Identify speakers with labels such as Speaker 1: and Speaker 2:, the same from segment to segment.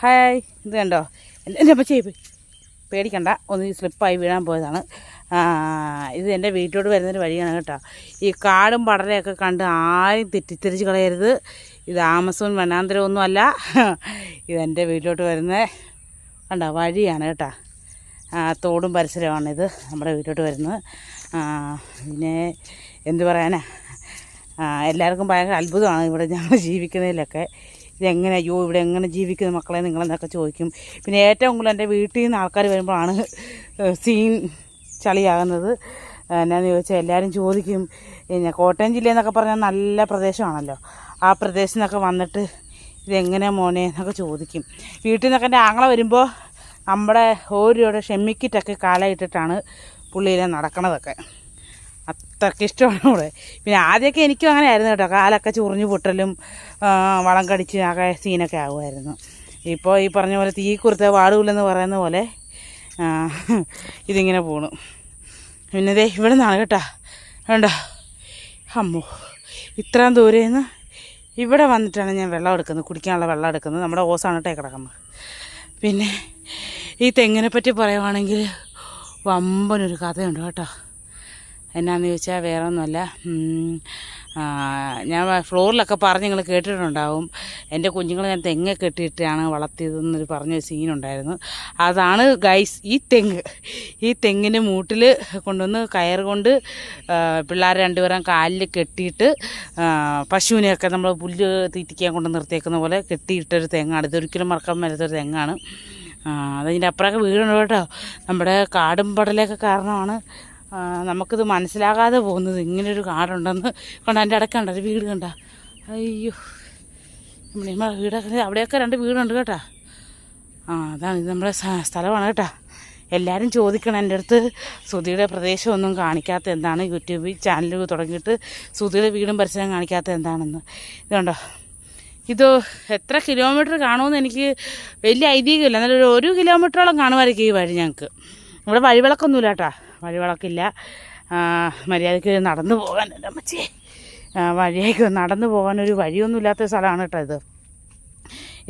Speaker 1: Hi ഇത് കണ്ടോ? എന്റെ അമ്മ ചെയ്ത് പേടിക്കണ്ട. ഒന്ന് സ്ലിപ്പായി വീഴാൻ പോയതാണ്. ഇത് എന്റെ വീട്ടിലോട്ട് വരുന്നൊരു വഴിയാണ് കേട്ടോ. ഈ കാടും പടലയൊക്കെ കണ്ട് ആരും തെറ്റിദ്ധരിച്ച് കളയരുത്. ഇത് ആമസോൺ വനാന്തരമൊന്നും അല്ല. ഇതെന്റെ വീട്ടിലോട്ട് വരുന്ന കണ്ടോ വഴിയാണ് കേട്ടോ. തോടും പരിസരമാണിത് നമ്മുടെ വീട്ടിലോട്ട് വരുന്നത്. പിന്നെ എന്തു പറയാനാ? എല്ലാവർക്കും ഭയങ്കര അത്ഭുതമാണ് ഇവിടെ ഞങ്ങൾ ജീവിക്കുന്നതിലൊക്കെ. ഇതെങ്ങനെ അയ്യോ ഇവിടെ എങ്ങനെ ജീവിക്കുന്ന മക്കളെ? നിങ്ങളെന്നൊക്കെ ചോദിക്കും? പിന്നെ ഏറ്റവും കൂടുതൽ എന്റെ വീട്ടിൽ നിന്ന് ആൾക്കാർ വരുമ്പോഴാണ് സീൻ ചളിയാകുന്നത്. എന്നാന്ന് ചോദിച്ചാൽ എല്ലാവരും ചോദിക്കും പിന്നെ കോട്ടയം ജില്ലയെന്നൊക്കെ പറഞ്ഞാൽ നല്ല പ്രദേശമാണല്ലോ. ആ പ്രദേശത്തു നിന്നൊക്കെ വന്നിട്ട് ഇതെങ്ങനെ മോനെ? എന്നൊക്കെ ചോദിക്കും. വീട്ടിൽ നിന്നൊക്കെ എന്റെ ആങ്ങളെ വരുമ്പോൾ നമ്മുടെ ഓരോടെ ഷെമ്മിക്കിറ്റൊക്കെ കാലയിട്ടിട്ടാണ് പുള്ളിയിലെ നടക്കണതൊക്കെ. അത്രയ്ക്ക് ഇഷ്ടമാണ് ഇവിടെ പിന്നെ ആദ്യമൊക്കെ എനിക്കും അങ്ങനെ ആയിരുന്നു കേട്ടോ. കാലൊക്കെ ചൊറിഞ്ഞു പൊട്ടലും വളം കടിച്ച് ആകെ സീനൊക്കെ ആകുമായിരുന്നു ഇപ്പോൾ ഈ പറഞ്ഞ പോലെ തീ കുറുത്ത വാടുകില്ലെന്ന് പറയുന്ന പോലെ ഇതിങ്ങനെ പോണു. പിന്നെ ദേ ഇവിടെ നിന്നാണ് കേട്ടോ. വേണ്ട അമ്മോ ഇത്രയും ദൂരെ നിന്ന് ഇവിടെ വന്നിട്ടാണ് ഞാൻ വെള്ളം എടുക്കുന്നത് കുടിക്കാനുള്ള വെള്ളം എടുക്കുന്നത്. നമ്മുടെ ഓസാണ് കേട്ടോ കിടക്കുന്നത്. പിന്നെ ഈ തെങ്ങിനെ പറ്റി പറയുവാണെങ്കിൽ വമ്പനൊരു കഥയുണ്ട് കേട്ടോ. എന്നാന്ന് ചോദിച്ചാൽ വേറെ ഒന്നുമല്ല ഞാൻ ഫ്ലോറിലൊക്കെ പറഞ്ഞ് നിങ്ങൾ കേട്ടിട്ടുണ്ടാവും. എന്റെ കുഞ്ഞുങ്ങൾ ഞാൻ തെങ്ങ് കെട്ടിയിട്ടാണ് വളർത്തിയതെന്നൊരു പറഞ്ഞ സീനുണ്ടായിരുന്നു. അതാണ് ഗൈസ് ഈ തെങ്ങ്. ഈ തെങ്ങിന്റെ മൂട്ടിൽ കൊണ്ടുവന്ന് കയർ കൊണ്ട് പിള്ളേർ രണ്ടുപേരും കാലിൽ കെട്ടിയിട്ട് പശുവിനെയൊക്കെ നമ്മൾ പുല്ല് തീറ്റിക്കാൻ കൊണ്ട് നിർത്തിയേക്കുന്ന പോലെ കെട്ടിയിട്ടൊരു തെങ്ങാണ്. ഇതൊരിക്കലും മറക്കാൻ പറ്റാത്തൊരു തെങ്ങാണ്. അതിന്റെ അപ്പുറമൊക്കെ വീടുണ്ട് കേട്ടോ. നമ്മുടെ കാടും പടലൊക്കെ കാരണമാണ് നമുക്കിത് മനസ്സിലാകാതെ പോകുന്നത്. ഇങ്ങനൊരു കാടുണ്ടെന്ന് കണ്ട? എന്റെ അടക്കണ്ട ഒരു വീട് കണ്ട? അയ്യോ. നമ്മുടെ നമ്മളെ വീടൊക്കെ അവിടെയൊക്കെ രണ്ട് വീടുണ്ട് കേട്ടോ. ആ അതാണ് ഇത് നമ്മുടെ സ്ഥലമാണ് കേട്ടോ. എല്ലാവരും ചോദിക്കണം എന്റെ അടുത്ത്. സുധിയുടെ പ്രദേശമൊന്നും കാണിക്കാത്ത എന്താണ്? യൂട്യൂബ് ചാനൽ തുടങ്ങിയിട്ട് സുധിയുടെ വീടും പരിസരം കാണിക്കാത്ത എന്താണെന്ന്. ഇതുണ്ടോ ഇത് എത്ര കിലോമീറ്റർ കാണുമെന്ന് എനിക്ക് വലിയ ഐതിഹ്യമില്ല. എന്നാലും ഒരു കിലോമീറ്ററോളം കാണുമായിരിക്കും ഈ വഴി ഞങ്ങൾക്ക്. ഇവിടെ വഴിവിളക്കൊന്നുമില്ല കേട്ടോ. വഴിവിളക്കില്ല. മര്യാദയ്ക്ക് നടന്നു പോകാൻ എന്റെ അമ്മച്ചേ. നടന്നു വഴിയേക്ക് നടന്നു പോകാനൊരു വഴിയൊന്നുമില്ലാത്ത സ്ഥലമാണ് കേട്ടോ ഇത്.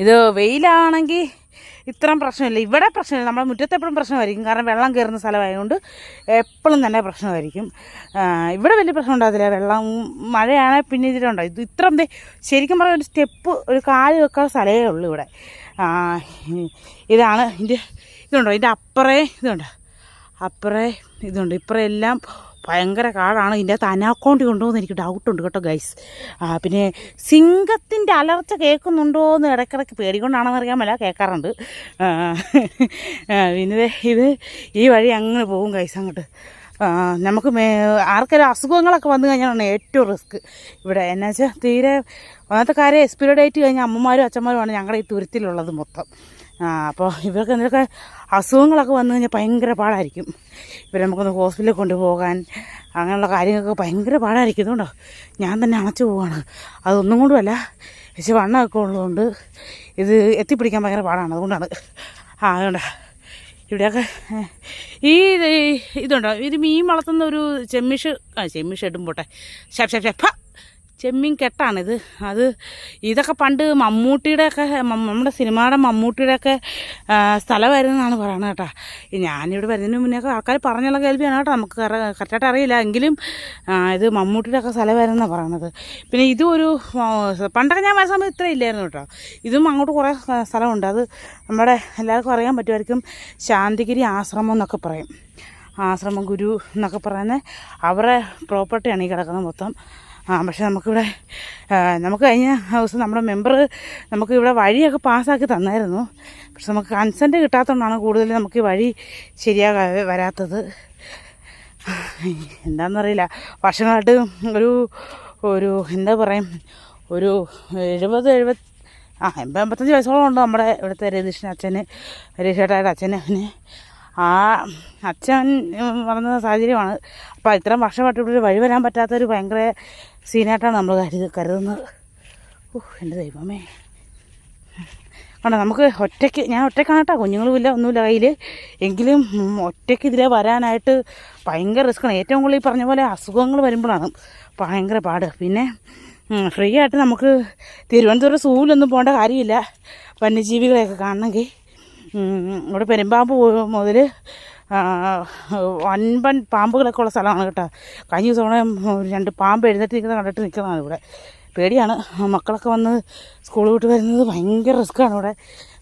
Speaker 1: ഇത് വെയിലാണെങ്കിൽ ഇത്രയും പ്രശ്നമില്ല. ഇവിടെ പ്രശ്നമില്ല. നമ്മുടെ മുറ്റത്തെപ്പോഴും പ്രശ്നമായിരിക്കും. കാരണം വെള്ളം കയറുന്ന സ്ഥലമായതുകൊണ്ട് എപ്പോഴും തന്നെ പ്രശ്നമായിരിക്കും. ഇവിടെ വലിയ പ്രശ്നം ഉണ്ടാകത്തില്ല. വെള്ളം മഴയാണെങ്കിൽ പിന്നെ ഇതിലുണ്ടോ? ഇത് ഇത്ര ദേ ശരിക്കും പറഞ്ഞാൽ ഒരു സ്റ്റെപ്പ് ഒരു കാൽ വെക്കാൻ സ്ഥലമേ ഉള്ളൂ ഇവിടെ. ഇതാണ് ഇതിന്റെ ഇതുണ്ടോ? ഇതിന്റെ അപ്പുറേ ഇതുണ്ടോ? അപ്പറേ ഇതുണ്ട്. ഇപ്പറെല്ലാം ഭയങ്കര കാടാണ്. ഇതിന്റെ അകത്ത് അനാക്കോണ്ടി ഉണ്ടോ എന്ന് എനിക്ക് ഡൗട്ടുണ്ട് കേട്ടോ ഗൈസ് പിന്നെ സിംഗത്തിന്റെ അലർച്ച കേൾക്കുന്നുണ്ടോ എന്ന് ഇടയ്ക്കിടയ്ക്ക് പേടിക്കൊണ്ടാണെന്ന് അറിയാൻ മേല കേൾക്കാറുണ്ട്. പിന്നെ ഇത് ഈ വഴി അങ്ങനെ പോകും ഗൈസ് അങ്ങോട്ട്. നമുക്ക് മേ ആർക്കെല്ലാം അസുഖങ്ങളൊക്കെ വന്നു കഴിഞ്ഞാലാണ് ഏറ്റവും റിസ്ക്. ഇവിടെ എന്നാ വെച്ചാൽ തീരെ ഒന്നാമത്തെ കാര്യം എക്സ്പീരി ഡേറ്റ് കഴിഞ്ഞ അമ്മമാരും അച്ഛന്മാരുമാണ് ഞങ്ങളുടെ ഈ തുരുത്തിലുള്ളത് മൊത്തം. അപ്പോൾ ഇവർക്ക് എന്തൊക്കെ അസുഖങ്ങളൊക്കെ വന്നു കഴിഞ്ഞാൽ ഭയങ്കര പാടായിരിക്കും. ഇവരെ നമുക്കൊന്ന് ഹോസ്പിറ്റലിൽ കൊണ്ടുപോകാൻ അങ്ങനെയുള്ള കാര്യങ്ങളൊക്കെ ഭയങ്കര പാടായിരിക്കും. ഇതുകൊണ്ടോ? ഞാൻ തന്നെ അണച്ചു പോവാണ്. അതൊന്നും കൊണ്ടുമല്ല. പക്ഷെ വണ്ണമൊക്കെ ഉള്ളതുകൊണ്ട് ഇത് എത്തിപ്പിടിക്കാൻ ഭയങ്കര പാടാണ്. അതുകൊണ്ടാണ്. ആ അതുകൊണ്ടാ. ഇവിടെയൊക്കെ ഈ ഇത് ഇതുണ്ടോ? ഇത് മീൻ വളർത്തുന്ന ഒരു ചെമ്മീഷ് ആ ചെമ്മീൻ ഇടുമ്പോട്ടെ. പോട്ടെ ഷെഫ് ഷെഫ് ചെമ്മീൻ കെട്ടാണിത്. അത് ഇതൊക്കെ പണ്ട് മമ്മൂട്ടിയുടെയൊക്കെ നമ്മുടെ സിനിമയുടെ മമ്മൂട്ടിയുടെയൊക്കെ സ്ഥലമായിരുന്നെന്നാണ് പറയുന്നത് കേട്ടോ. ഞാനിവിടെ വരുന്നതിന് മുന്നേയൊക്കെ ആൾക്കാർ പറഞ്ഞുള്ള കേൾവിയാണ് കേട്ടോ നമുക്ക് കറ- കറക്റ്റായിട്ട് അറിയില്ല. എങ്കിലും ഇത് മമ്മൂട്ടിയുടെയൊക്കെ സ്ഥലമായിരുന്നെന്നാണ് പറയണത്. പിന്നെ ഇതും ഒരു പണ്ടൊക്കെ ഞാൻ വരുന്ന സമയത്ത് ഇത്ര ഇല്ലായിരുന്നു കേട്ടോ. ഇതും അങ്ങോട്ട് കുറേ സ്ഥ- സ്ഥലമുണ്ട്. അത് നമ്മുടെ എല്ലാവർക്കും അറിയാൻ പറ്റുമായിരിക്കും. ശാന്തിഗിരി ആശ്രമം എന്നൊക്കെ പറയും. ആശ്രമം ഗുരു എന്നൊക്കെ പറയുന്നത് അവരുടെ പ്രോപ്പർട്ടിയാണ് ഈ കിടക്കുന്നത് മൊത്തം. പക്ഷെ നമുക്കിവിടെ നമുക്ക് കഴിഞ്ഞ ദിവസം നമ്മുടെ മെമ്പർ നമുക്ക് ഇവിടെ വഴിയൊക്കെ പാസ്സാക്കി തന്നായിരുന്നു. പക്ഷെ നമുക്ക് കൺസെന്റ് കിട്ടാത്തതുകൊണ്ടാണ് കൂടുതൽ നമുക്ക് വഴി ശരിയാകാതെ വരാത്തത്. എന്താണെന്നറിയില്ല വർഷങ്ങളായിട്ട് ഒരു ഒരു എന്താ പറയും ഒരു എഴുപത് എഴുപത് ആ എൺപത് എൺപത്തഞ്ച് വയസ്സോളം ഉണ്ട് നമ്മുടെ ഇവിടുത്തെ രതീഷിന്റെ അച്ഛന് രതീഷേട്ടായുടെ അച്ഛന് പിന്നെ ആ അച്ഛൻ വന്ന സാഹചര്യമാണ്. അപ്പോൾ ഇത്രയും വർഷമായിട്ട് ഇവിടെ വഴി വരാൻ പറ്റാത്തൊരു ഭയങ്കര സീനായിട്ടാണ് നമ്മൾ കരുത് കരുതുന്നത്. ഓ എന്റെ ദൈവമേ. കണ്ടോ നമുക്ക് ഒറ്റയ്ക്ക് ഞാൻ ഒറ്റയ്ക്കാണ് കേട്ടോ കുഞ്ഞുങ്ങളുമില്ല ഒന്നുമില്ല കയ്യിൽ എങ്കിലും ഒറ്റയ്ക്ക് ഇതിലെ വരാനായിട്ട് ഭയങ്കര റിസ്ക്കാണ്. ഏറ്റവും കൂടുതൽ ഈ പറഞ്ഞ പോലെ അസുഖങ്ങൾ വരുമ്പോഴാണ് ഭയങ്കര പാട്. പിന്നെ ഫ്രീ ആയിട്ട് നമുക്ക് തിരുവനന്തപുരം സൂവിലൊന്നും പോകേണ്ട കാര്യമില്ല. വന്യജീവികളെയൊക്കെ കാണണമെങ്കിൽ. ഇവിടെ പെരുമ്പാമ്പ് മുതൽ വൻപൻ പാമ്പുകളൊക്കെ ഉള്ള സ്ഥലമാണ് കേട്ടോ. കഴിഞ്ഞ ദിവസം രണ്ട് പാമ്പ് എഴുന്നേറ്റ് നിൽക്കുന്നത് കണ്ടിട്ട് നിൽക്കുന്നതാണ് ഇവിടെ. പേടിയാണ് മക്കളൊക്കെ വന്ന് സ്കൂൾ വിട്ട് വരുന്നത് ഭയങ്കര റിസ്ക്കാണ് ഇവിടെ.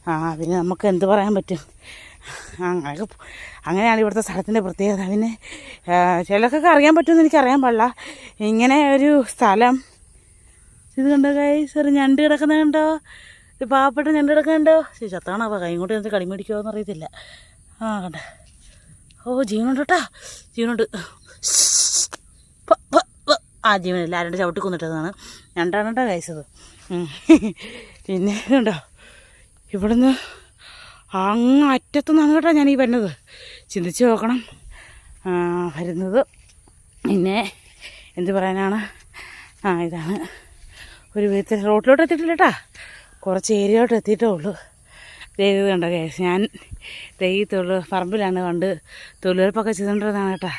Speaker 1: ആ പിന്നെ നമുക്ക് എന്ത് പറയാൻ പറ്റും? അങ്ങനെയൊക്കെ അങ്ങനെയാണ് ഇവിടുത്തെ സ്ഥലത്തിന്റെ പ്രത്യേകത. പിന്നെ ചിലർക്കൊക്കെ അറിയാൻ പറ്റുമെന്ന് എനിക്കറിയാൻ പാടില്ല. ഇങ്ങനെ ഒരു സ്ഥലം ഇത് കണ്ടോ കൈ ഒരു ഞണ്ട് കിടക്കുന്നത് കണ്ടോ? പാവപ്പെട്ട ഞണ്ട് കിടക്കുന്നുണ്ടോ ശരി ചത്താണോ? കൈ കൊണ്ട് എന്നിട്ട് കളിമേടിക്കുമോ എന്ന് അറിയത്തില്ല. ആ കണ്ട? ഓ ജീവനുണ്ട് കേട്ടോ. ജീവനുണ്ട്. ആ ജീവനില്ല. ആരുടെ ചവിട്ടി കൊന്നിട്ടതാണ്. രണ്ടാണ് കേട്ടോ കഴിച്ചത് പിന്നെ ഉണ്ടോ ഇവിടുന്ന് അങ്ങ് അറ്റത്തുനിന്നാണ് കേട്ടോ ഞാൻ വരുന്നത്. ചിന്തിച്ച് നോക്കണം. വരുന്നത്. പിന്നെ എന്ത് പറയാനാണ്? ആ ഇതാണ്. ഒരു വിധത്തിൽ റോട്ടിലോട്ട് എത്തിയിട്ടില്ല കേട്ടാ. കുറച്ച് ഏരിയയിലോട്ട് എത്തിയിട്ടേ ഉള്ളൂ. ഇത് കണ്ടോ കേസ് ഞാൻ ഈ തൊഴിൽ പറമ്പിലാണ് പണ്ട് തൊഴിലുറപ്പൊക്കെ ചെയ്തുകൊണ്ടിരുന്നതാണ് കേട്ടോ.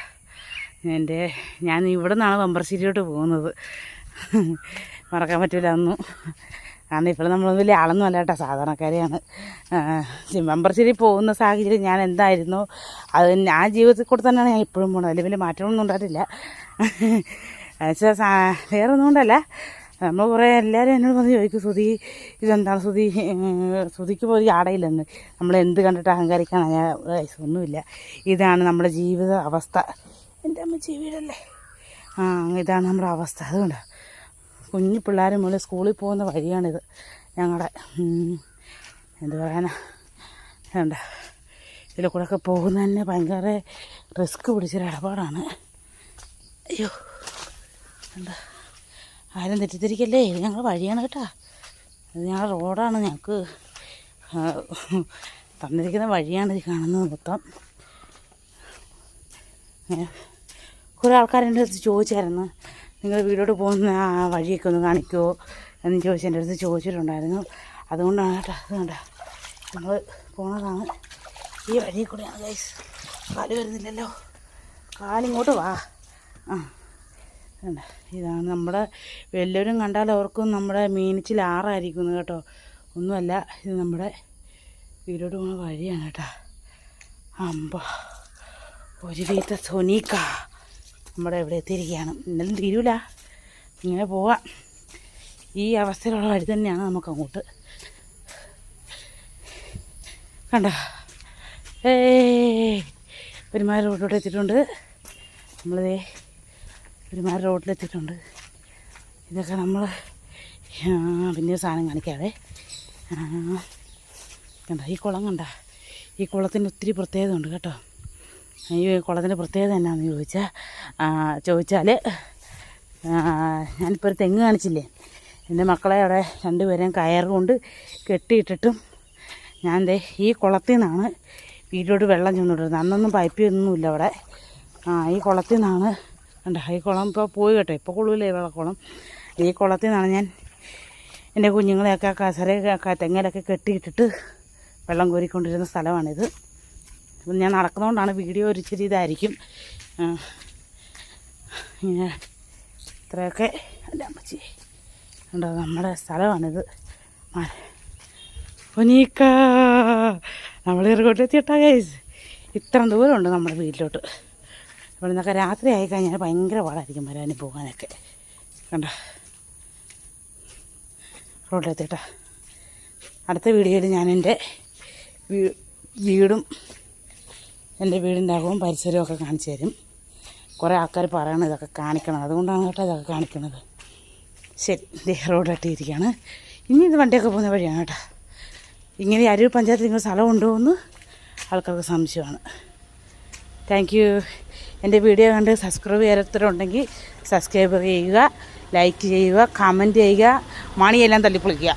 Speaker 1: എന്റെ ഞാൻ ഇവിടെ നിന്നാണ് വമ്പർശ്ശേരിയോട്ട് പോകുന്നത്. മറക്കാൻ പറ്റില്ല ഒന്നും കാരണം ഇപ്പോൾ നമ്മളൊന്നും വലിയ ആളൊന്നും അല്ല കേട്ടോ സാധാരണക്കാരെയാണ്. വമ്പർശ്ശേരി പോകുന്ന സാഹചര്യം ഞാൻ എന്തായിരുന്നു അത് ഞാൻ ജീവിതത്തിൽ കൂടെ തന്നെയാണ് ഞാൻ ഇപ്പോഴും പോകുന്നത് അതിൽ വലിയ മാറ്റമൊന്നും ഉണ്ടായിട്ടില്ല. എന്നുവെച്ചാൽ വേറെ കൊണ്ടല്ല. നമ്മൾ കുറേ എല്ലാവരും എന്നോട് വന്ന് ചോദിക്കും സുതി ഇതെന്താണ് സുതി സുതിക്ക് പോയി ആടയില്ലെന്ന്. നമ്മൾ എന്ത് കണ്ടിട്ട് അഹങ്കരിക്കാനാണ് ഞാൻ ഒന്നുമില്ല. ഇതാണ് നമ്മുടെ ജീവിത അവസ്ഥ. എന്റെ അമ്മ ജീവിതല്ലേ? ആ ഇതാണ് നമ്മുടെ അവസ്ഥ. അതുകൊണ്ട് കുഞ്ഞു പിള്ളേർ മുകളിൽ സ്കൂളിൽ പോകുന്ന വഴിയാണിത്. ഞങ്ങളുടെ എന്ത് പറയാനാ? വേണ്ട ഇതിൽ ഒക്കെ പോകുന്ന തന്നെ ഭയങ്കര റിസ്ക് പിടിച്ചൊരു ഇടപാടാണ്. അയ്യോ എന്താ ആരും തെറ്റിദ്ധരിക്കല്ലേ? ഞങ്ങൾ വഴിയാണ് കേട്ടാ. ഇത് ഞങ്ങളുടെ റോഡാണ്. ഞങ്ങൾക്ക് തന്നിരിക്കുന്ന വഴിയാണ് ഇത് കാണുന്നത് മൊത്തം. കുറേ ആൾക്കാർ എന്റെ അടുത്ത് ചോദിച്ചായിരുന്നു. നിങ്ങൾ വീടോട്ട് പോകുന്ന ആ വഴിയൊക്കെ ഒന്ന് കാണിക്കുമോ എന്ന് ചോദിച്ച് എന്റെ അടുത്ത് ചോദിച്ചിട്ടുണ്ടായിരുന്നു. അതുകൊണ്ടാണ് കേട്ടോ അത് കണ്ട. നമ്മൾ പോണതാണ്. ഈ വഴിയിൽ കൂടെയാണ് കാൽ വരുന്നില്ലല്ലോ. കാലിങ്ങോട്ട് വാ. ആ. ഇതാണ് നമ്മുടെ എല്ലാവരും കണ്ടാൽ അവർക്കും നമ്മുടെ മീനിച്ചിൽ ആറായിരിക്കുന്നു കേട്ടോ. ഒന്നുമല്ല ഇത് നമ്മുടെ വീടോട് പോകുന്ന വഴിയാണ് കേട്ടോ. അമ്പ ഒരു വീത്ത സൊനീക്ക നമ്മുടെ എവിടെ എത്തിയിരിക്കുകയാണ്. ഇന്നലും തീരൂല. ഇങ്ങനെ പോവാം. ഈ അവസ്ഥയിലുള്ള വഴി തന്നെയാണ് നമുക്ക് അങ്ങോട്ട്. കണ്ട? ഏ പെരുമാറി റോഡിലോട്ട് എത്തിയിട്ടുണ്ട്. നമ്മളിതേ പെരുമാറി റോഡിലെത്തിയിട്ടുണ്ട് ഇതൊക്കെ നമ്മൾ പിന്നെ സാധനം കാണിക്കാവേ. കണ്ട? ഈ കുളം കണ്ട? ഈ കുളത്തിന് ഒത്തിരി പ്രത്യേകത ഉണ്ട് കേട്ടോ. ഈ കുളത്തിന്റെ പ്രത്യേകത എന്നാന്ന് ചോദിച്ചാൽ ചോദിച്ചാൽ ഞാനിപ്പോൾ ഒരു തെങ്ങ് കാണിച്ചില്ലേ? എന്റെ മക്കളെ അവിടെ രണ്ടുപേരെയും കയർ കൊണ്ട് കെട്ടിയിട്ടിട്ടും ഞാൻ ദേ ഈ കുളത്തിൽ നിന്നാണ് വീട്ടിലോട്ട് വെള്ളം ചെന്നിട്ടുള്ളത് അന്നൊന്നും പൈപ്പ് ഒന്നുമില്ല അവിടെ. ആ ഈ കുളത്തിൽ നിന്നാണ് കണ്ട ഈ കുളം ഇപ്പോൾ പോയി കേട്ടോ. ഇപ്പോൾ കൊള്ളൂലേ വെള്ളക്കുളം. ഈ കുളത്തിൽ നിന്നാണ് ഞാൻ എന്റെ കുഞ്ഞുങ്ങളെയൊക്കെ കസരയൊക്കെ തെങ്ങയിലൊക്കെ കെട്ടിയിട്ടിട്ട് വെള്ളം കോരിക്കൊണ്ടിരുന്ന സ്ഥലമാണിത്. അപ്പം ഞാൻ നടക്കുന്നതുകൊണ്ടാണ് വീഡിയോ ഒരു ഇച്ചിരി ഇതായിരിക്കും. ഇങ്ങനെ ഇത്രയൊക്കെ എന്റെ അമ്മച്ചി. ഉണ്ടോ നമ്മുടെ സ്ഥലമാണിത്. പൊനീക്ക നമ്മൾ ഇറങ്ങോട്ടെത്തിയിട്ടാ ഗൈസ് ഇത്ര ദൂരമുണ്ട് നമ്മുടെ വീട്ടിലോട്ട്. ഇവിടെ നിന്നൊക്കെ രാത്രി ആയി കഴിഞ്ഞാൽ ഭയങ്കര പാടായിരിക്കും വരാനും പോകാനൊക്കെ. കണ്ട? റോഡിലെത്തിയിട്ടാ അടുത്ത വീഡിയോയിൽ ഞാൻ എന്റെ വീടും എന്റെ വീടിന്റെ അകവും പരിസരവും ഒക്കെ കാണിച്ചു തരും. കുറേ ആൾക്കാർ പറയണം ഇതൊക്കെ കാണിക്കണം. അതുകൊണ്ടാണ് കേട്ടോ ഇതൊക്കെ കാണിക്കുന്നത്. ശരി ദേ റോഡട്ടിയിരിക്കുകയാണ് ഇനി ഇത് വണ്ടിയൊക്കെ പോകുന്ന വഴിയാണ് കേട്ടോ. ഇങ്ങനെ അരൂർ പഞ്ചായത്തിൽ ഇങ്ങനെ സ്ഥലമുണ്ടോ എന്ന് ആൾക്കാർക്ക് സംശയമാണ്. താങ്ക് എന്റെ വീഡിയോ കണ്ട് സബ്സ്ക്രൈബ് ചെയ്യാത്തവരുണ്ടെങ്കിൽ സബ്സ്ക്രൈബ് ചെയ്യുക ലൈക്ക് ചെയ്യുക കമന്റ് ചെയ്യുക മണിയെല്ലാം തല്ലിപ്പൊളിക്കുക